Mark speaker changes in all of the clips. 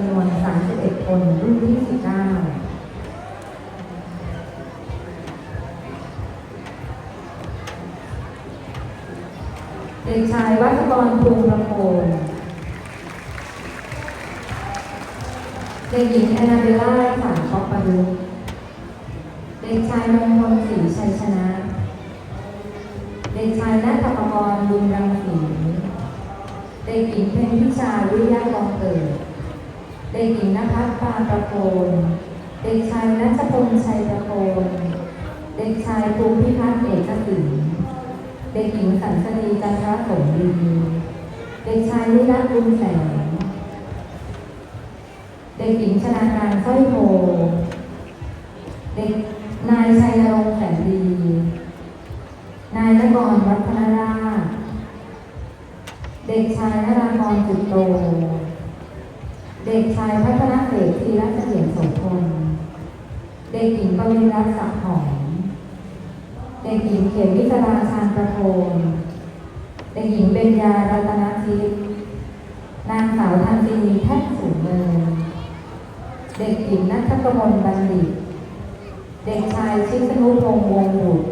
Speaker 1: ำนวน 31 คน รุ่นที่ 19เด็กชายวัชกรภูมิประโคนเด็กหญิงแอนนาเบล่าสารคอปปารุเด็กชายมงคลศรีชัยชนะ เด็กชายนัทปกรบุญรังสีเด็กหญิงเพ็ญพิชาวิริยะกองเกิด เด็กหญิงนภัสปานประโคนเด็กชายนัชพลชัยประโคนเด็กชายภูมิพิพัฒน์เอกสินเด็กหญิงสันสนีจันทรสมดีเด็กชายนิรัตน์บุญแสง เด็กหญิงชนาการสร้อยโพเด็กนายชัยรงค์แสนดี นายนกรวัฒนราชเด็กชายนรากรจุดโต เด็กชายพัฒนาเศรษฐีรัตเสียงโสพลเด็กหญิงปวินรัตน์ศักดิ์หอมเด็กหญิงเขมวิศราชานประโคนเด็กหญิงเบญญารัตนทิพย์นางสาวทันตินีแท่นสูงเนินเด็กหญิงนัทกมลบัณฑิต เด็กชายชิสนุพงษ์วงบุตร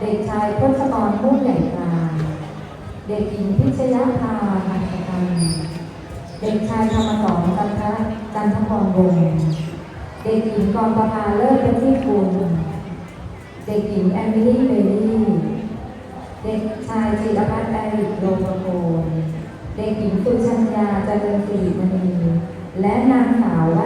Speaker 1: เด็กชายพศกรมุ่งใหญ่กลางเด็กหญิงพิชยาภา กชายธรรมสอนจันทะจันทพรวงเด็กหญิงกรประภาเลิศเป็นที่คุณเด็กหญิงแอมิลี่เบลลี่เด็กชายจิรพัฒน์แอริกโลภโกนเด็กหญิงสุชัญญาเจริญสิริมณีและนางสาวว